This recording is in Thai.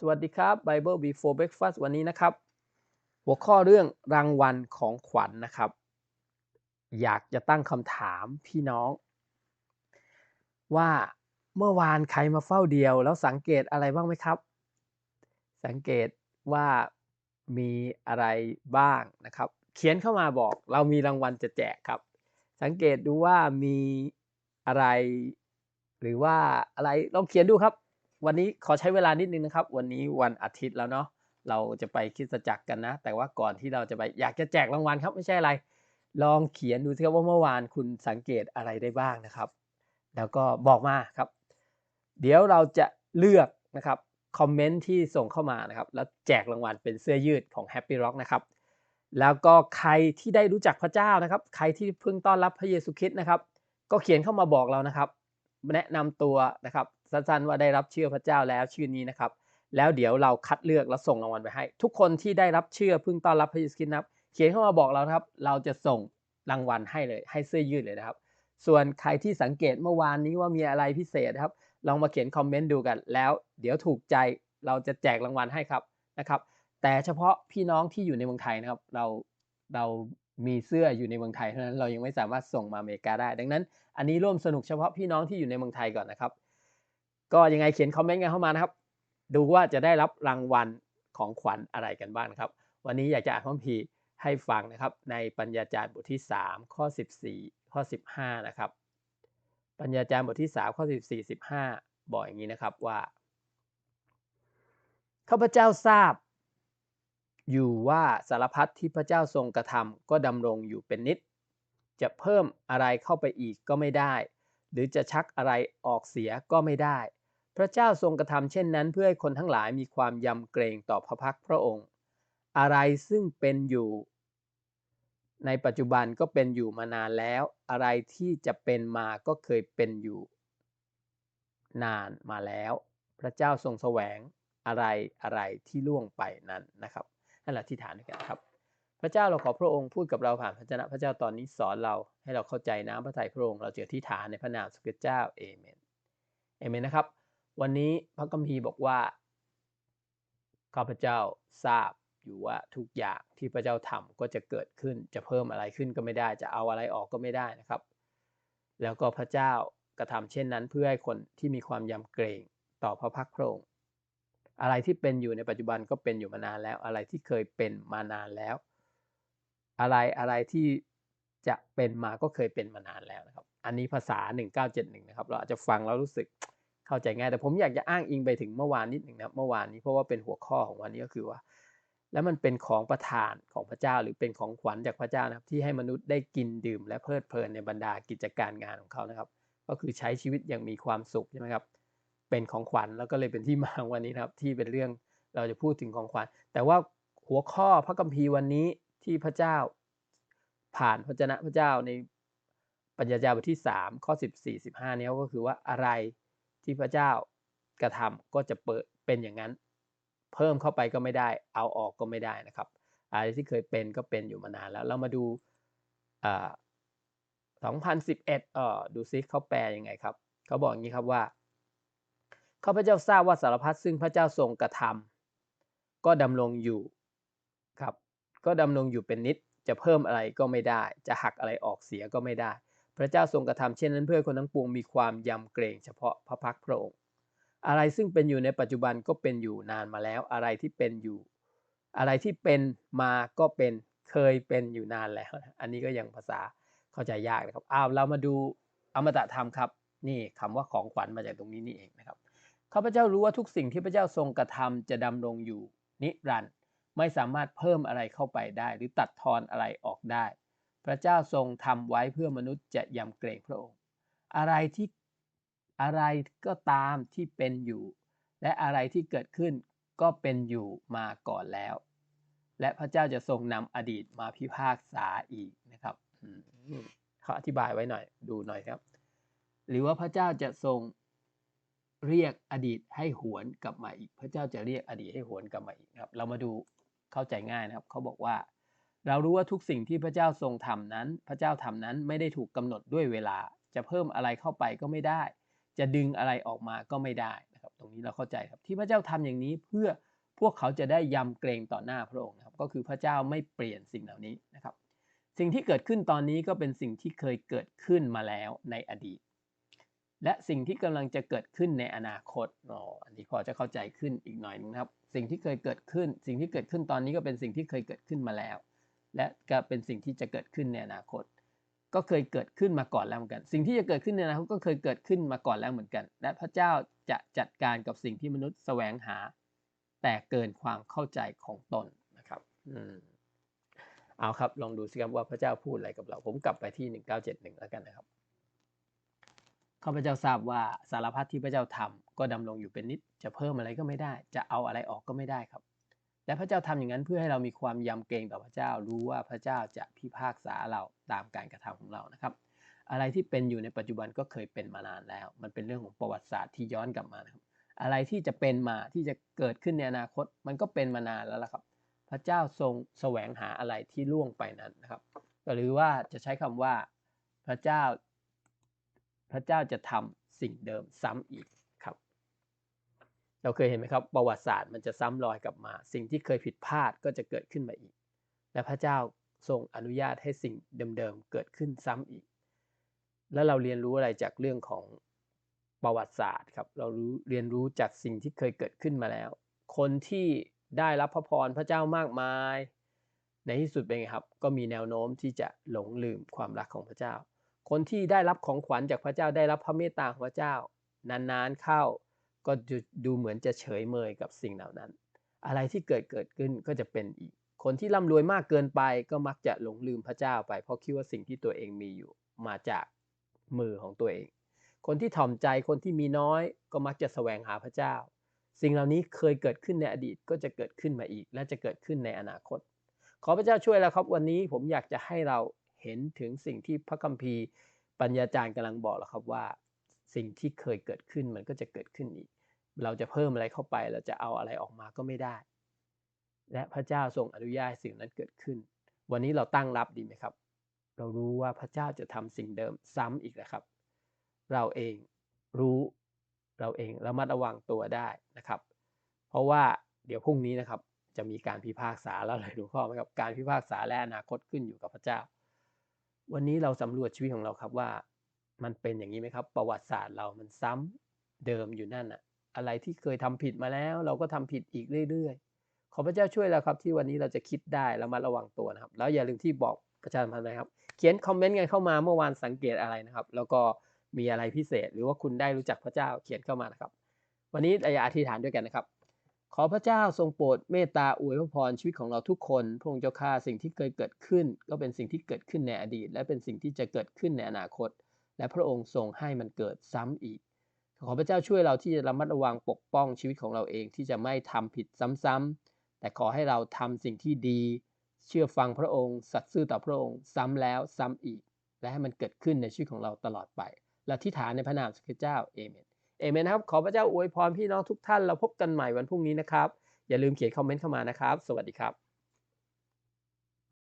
สวัสดีครับ Bible Before Breakfast วันนี้นะครับ หัวข้อเรื่องรางวัลของขวัญนนะครับ อยากจะตั้งคำถามพี่น้อง ว่าเมื่อวานใครมาเฝ้าเดียว แล้วสังเกตอะไรบ้างไหมครับ สังเกตว่ามีอะไรบ้างนะครับ เขียนเข้ามาบอกเรามีรางวัลจะแจกครับ สังเกตดูว่ามีอะไร หรือว่าอะไรลองเขียนดูครับ วันนี้ขอใช้เวลานิดนึงนะครับ วันนี้วันอาทิตย์แล้วเนาะเราจะไปคิดจักรกันนะ แต่ว่าก่อนที่เราจะไปอยากจะแจกรางวัลครับไม่ใช่อะไร ลองเขียนดูสิครับว่าเมื่อวานคุณสังเกตอะไรได้บ้างนะครับ แล้วก็บอกมาครับ เดี๋ยวเราจะเลือกนะครับคอมเมนต์ที่ส่งเข้ามานะครับ แล้วแจกรางวัลเป็นเสื้อยืดของ Happy Rock นะครับ แล้วก็ใครที่ได้รู้จักพระเจ้านะครับ ใครที่เพิ่งต้อนรับพระเยซูคริสต์นะครับ ก็เขียนเข้ามาบอกเรานะครับ แนะนำตัวนะครับสั้นๆว่าได้รับเชื่อพระเจ้าแล้วชื่อนี้นะครับ แล้วเดี๋ยวเราคัดเลือกแล้วส่งรางวัลไปให้ ทุกคนที่ได้รับเชื่อเพิ่งต้อนรับพระเยซูคริสต์นะครับ เขียนเข้ามาบอกเราครับ เราจะส่งรางวัลให้เลยให้เสื้อยืดเลยนะครับ ส่วนใครที่สังเกตเมื่อวานนี้ว่ามีอะไรพิเศษครับลองมาเขียนคอมเมนต์ดูกัน แล้วเดี๋ยวถูกใจเราจะแจกรางวัลให้ครับนะครับ แต่เฉพาะพี่น้องที่อยู่ในเมืองไทยนะครับ เราเรา มีเสื้ออยู่ในเมืองไทยเท่านั้นเรายังไม่สามารถส่งมาอเมริกาได้ ดังนั้น อันนี้ร่วมสนุกเฉพาะพี่น้องที่อยู่ในเมืองไทยก่อนนะครับ ก็ยังไงเขียนคอมเมนต์กันเข้ามานะครับ ดูว่าจะได้รับรางวัลของขวัญอะไรกันบ้างครับ วันนี้อยากจะอ่านพระคัมภีร์ให้ฟังนะครับ ในปัญญาจารย์บทที่ 3 ข้อ 14 ข้อ 15 นะครับ ปัญญาจารย์บทที่ 3 ข้อ 14 15 บอกอย่างนี้นะครับว่าข้าพเจ้าทราบ อยู่ว่าสารพัดที่พระเจ้าทรงกระทำก็ดำรงอยู่เป็นนิด จะเพิ่มอะไรเข้าไปอีกก็ไม่ได้ หรือจะชักอะไรออกเสียก็ไม่ได้ พระเจ้าทรงกระทำเช่นนั้น เพื่อให้คนทั้งหลายมีความยำเกรงต่อพระพักพระองค์ อะไรซึ่งเป็นอยู่ ในปัจจุบันก็เป็นอยู่มานานแล้ว อะไรที่จะเป็นมาก็เคยเป็นอยู่ นานมาแล้ว พระเจ้าทรงแสวงอะไรอะไรที่ล่วงไปนั้นนะครับ นั่นแหละที่ฐานด้วยกันครับ พระเจ้าเราขอพระองค์พูดกับเราผ่านพระเจ้าพระเจ้าตอนนี้สอนเราให้เราเข้าใจน้ำพระทัยพระองค์เราเจอที่ฐานในพระนามสุขเจ้าเอเมนเอเมนนะครับ วันนี้พระคัมภีบอกว่าข้าพเจ้าทราบอยู่ว่าทุกอย่างที่พระเจ้าทำก็จะเกิดขึ้น จะเพิ่มอะไรขึ้นก็ไม่ได้ จะเอาอะไรออกก็ไม่ได้นะครับ แล้วก็พระเจ้ากระทำเช่นนั้นเพื่อให้คนที่มีความยำเกรงต่อพระพักพระองค์ อะไรที่เป็นอยู่ในปัจจุบันก็เป็นอยู่มานานแล้ว อะไรที่เคยเป็นมานานแล้ว อะไรอะไรที่จะเป็นมาก็เคยเป็นมานานแล้วนะครับ อันนี้ภาษา 1971 นะครับ เราอาจจะฟังแล้วรู้สึกเข้าใจง่าย แต่ผมอยากจะอ้างอิงไปถึงเมื่อวานนิดหนึ่งนะครับ เมื่อวานนี้เพราะว่าเป็นหัวข้อของวันนี้ก็คือว่า แล้วมันเป็นของประทานของพระเจ้าหรือเป็นของขวัญจากพระเจ้านะครับ ที่ให้มนุษย์ได้กินดื่ม และเพลิดเพลินในบรรดากิจการงานของเขานะครับ ก็คือใช้ชีวิตอย่างมีความสุขใช่ไหมครับ เป็นของขวัญแล้วก็เลยเป็นที่มาวันนี้นะครับ ที่เป็นเรื่องเราจะพูดถึงของขวัญ แต่ว่าหัวข้อพระคัมภีร์วันนี้ที่พระเจ้า ผ่านพระเจ้าพระเจ้าในปัญญาจารบทที่ 3 ข้อ 14 15นี้ก็คือว่าอะไรที่พระเจ้ากระทำก็จะเปิดเป็นอย่างนั้น เพิ่มเข้าไปก็ไม่ได้ เอาออกก็ไม่ได้นะครับอะไรที่เคยเป็นก็เป็นอยู่มานานแล้ว เรามาดูอ่า2011เอ่อดูซิเขาแปลยังไงครับ เขาบอกอย่างนี้ครับว่า ข้าพเจ้าทราบว่าสารพัดซึ่งพระเจ้าทรงกระทำก็ดำรงอยู่ครับ ก็ดำรงอยู่เป็นนิดจะเพิ่มอะไรก็ไม่ได้ จะหักอะไรออกเสียก็ไม่ได้ พระเจ้าทรงกระทำเช่นนั้นเพื่อคนทั้งปวงมีความยำเกรงเฉพาะพระพักพระองค์อะไรซึ่งเป็นอยู่ในปัจจุบันก็เป็นอยู่นานมาแล้ว อะไรที่เป็นอยู่ อะไรที่เป็นมาก็เป็นเคยเป็นอยู่นานแล้ว อันนี้ก็ยังภาษาเข้าใจยากนะครับอ้าวเรามาดูอมตะธรรมครับ นี่คำว่าของขวัญมาจากตรงนี้นี่เองนะครับ ข้าพเจ้ารู้ว่าทุกสิ่งที่พระเจ้าทรงกระทำจะดำรงอยู่ นิรันดร์ไม่สามารถเพิ่มอะไรเข้าไปได้ หรือตัดทอนอะไรออกได้ พระเจ้าทรงทำไว้เพื่อมนุษย์จะยำเกรงพระองค์ อะไรที่อะไรก็ตามที่เป็นอยู่ และอะไรที่เกิดขึ้นก็เป็นอยู่มาก่อนแล้ว และพระเจ้าจะทรงนำอดีตมาพิพากษาอีกนะครับเขาอธิบายไว้หน่อยดูหน่อยครับ หรือว่าพระเจ้าจะทรง เรียกอดีตให้หวนกลับมาอีก พระเจ้าจะเรียกอดีตให้หวนกลับมาอีกครับ เรามาดูเข้าใจง่ายนะครับ เขาบอกว่า เรารู้ว่าทุกสิ่งที่พระเจ้าทรงทำนั้น พระเจ้าทำนั้นไม่ได้ถูกกำหนดด้วยเวลา จะเพิ่มอะไรเข้าไปก็ไม่ได้ จะดึงอะไรออกมาก็ไม่ได้นะครับ ตรงนี้เราเข้าใจครับที่พระเจ้าทำอย่างนี้เพื่อพวกเขาจะได้ยำเกรงต่อหน้าพระองค์นะครับ ก็คือพระเจ้าไม่เปลี่ยนสิ่งเหล่านี้นะครับ สิ่งที่เกิดขึ้นตอนนี้ก็เป็นสิ่งที่เคยเกิดขึ้นมาแล้วในอดีต และสิ่งที่กำลังจะเกิดขึ้นในอนาคตอ๋ออันนี้พอจะเข้าใจขึ้นอีกหน่อยนึงนะครับ สิ่งที่เคยเกิดขึ้น สิ่งที่เกิดขึ้นตอนนี้ก็เป็นสิ่งที่เคยเกิดขึ้นมาแล้ว และก็เป็นสิ่งที่จะเกิดขึ้นในอนาคต ก็เคยเกิดขึ้นมาก่อนแล้วเหมือนกัน สิ่งที่จะเกิดขึ้นในอนาคตก็เคยเกิดขึ้นมาก่อนแล้วเหมือนกัน และพระเจ้าจะจัดการกับสิ่งที่มนุษย์แสวงหา แต่เกินความเข้าใจของตนนะครับอืมเอาครับลองดูสิครับว่าพระเจ้าพูดอะไรกับเรา ผมกลับไปที่ 1971 แล้วกันนะครับ ข้าพเจ้าทราบว่าสารพัดที่พระเจ้าทำก็ดำรงอยู่เป็นนิด จะเพิ่มอะไรก็ไม่ได้ จะเอาอะไรออกก็ไม่ได้ครับ และพระเจ้าทำอย่างนั้นเพื่อให้เรามีความยำเกรงต่อพระเจ้า รู้ว่าพระเจ้าจะพิพากษาเราตามการกระทำของเรานะครับ อะไรที่เป็นอยู่ในปัจจุบันก็เคยเป็นมานานแล้ว มันเป็นเรื่องของประวัติศาสตร์ที่ย้อนกลับมานะครับ อะไรที่จะเป็นมาที่จะเกิดขึ้นในอนาคต มันก็เป็นมานานแล้วละครับ พระเจ้าทรงแสวงหาอะไรที่ล่วงไปนั้นนะครับหรือว่าจะใช้คำว่าพระเจ้า พระเจ้าจะทำสิ่งเดิมซ้ำอีกครับ เราเคยเห็นไหมครับ ประวัติศาสตร์มันจะซ้ำรอยกลับมา สิ่งที่เคยผิดพลาดก็จะเกิดขึ้นมาอีก และพระเจ้าทรงอนุญาตให้สิ่งเดิมๆเกิดขึ้นซ้ำอีก แล้วเราเรียนรู้อะไรจากเรื่องของประวัติศาสตร์ครับ เรารู้เรียนรู้จากสิ่งที่เคยเกิดขึ้นมาแล้ว คนที่ได้รับพระพรพระเจ้ามากมาย ในที่สุดเป็นไงครับ ก็มีแนวโน้มที่จะหลงลืมความรักของพระเจ้า คนที่ได้รับของขวัญจากพระเจ้าได้รับพระเมตตาของพระเจ้านานๆเข้า ก็ดูเหมือนจะเฉยเมยกับสิ่งเหล่านั้น อะไรที่เกิดเกิดขึ้นก็จะเป็นอีก คนที่ร่ำรวยมากเกินไปก็มักจะหลงลืมพระเจ้าไป เพราะคิดว่าสิ่งที่ตัวเองมีอยู่มาจากมือของตัวเอง คนที่ถ่อมใจคนที่มีน้อยก็มักจะแสวงหาพระเจ้า สิ่งเหล่านี้เคยเกิดขึ้นในอดีตก็จะเกิดขึ้นมาอีก และจะเกิดขึ้นในอนาคต ขอพระเจ้าช่วยแล้วครับวันนี้ผมอยากจะให้เรา เห็นถึงสิ่งที่พระคัมภีร์ปัญญาจารย์กำลังบอกแล้วครับว่า สิ่งที่เคยเกิดขึ้นมันก็จะเกิดขึ้นอีก เราจะเพิ่มอะไรเข้าไป เราจะเอาอะไรออกมาก็ไม่ได้ และพระเจ้าทรงอนุญาตสิ่งนั้นเกิดขึ้น วันนี้เราตั้งรับดีไหมครับ เรารู้ว่าพระเจ้าจะทำสิ่งเดิมซ้ำอีกแล้วครับ เราเองรู้เราเองระมัดระวังตัวได้นะครับ เพราะว่าเดี๋ยวพรุ่งนี้นะครับจะมีการพิพากษาแล้วเลยหลวงพ่อไหมครับการพิพากษาและอนาคตขึ้นอยู่กับพระเจ้า วันนี้เราสำรวจชีวิตของเราครับว่ามันเป็นอย่างนี้ไหมครับ ประวัติศาสตร์เรามันซ้ำเดิมอยู่นั่นอะอะไรที่เคยทำผิดมาแล้ว เราก็ทำผิดอีกเรื่อยๆ ขอพระเจ้าช่วยเราครับที่วันนี้เราจะคิดได้แล้วมาระวังตัวนะครับ แล้วอย่าลืมที่บอกประชาสัมพันธ์นะครับ เขียนคอมเมนต์กันเข้ามาเมื่อวานสังเกตอะไรนะครับ แล้วก็มีอะไรพิเศษ หรือว่าคุณได้รู้จักพระเจ้าเขียนเข้ามานะครับ วันนี้เราจะอธิษฐานด้วยกันนะครับ ขอพระเจ้าทรงโปรดเมตตาอวยพรชีวิตของเราทุกคน พระองค์เจ้าข้าสิ่งที่เคยเกิดขึ้น ก็เป็นสิ่งที่เกิดขึ้นในอดีต และเป็นสิ่งที่จะเกิดขึ้นในอนาคต และพระองค์ทรงให้มันเกิดซ้ำอีก ขอพระเจ้าช่วยเราที่จะระมัดระวังปกป้องชีวิตของเราเองที่จะไม่ทำผิดซ้ำๆแต่ขอให้เราทำสิ่งที่ดี เชื่อฟังพระองค์ สัตย์ซื่อต่อพระองค์ ซ้ำแล้วซ้ำอีก และให้มันเกิดขึ้นในชีวิตของเราตลอดไป และที่ฐานในพระนามพระเจ้าเอเมน เอเมนครับ ขอพระเจ้าอวยพรพี่น้องทุกท่านเราพบกันใหม่วันพรุ่งนี้นะครับ อย่าลืมเขียนคอมเมนต์เข้ามานะครับ สวัสดีครับ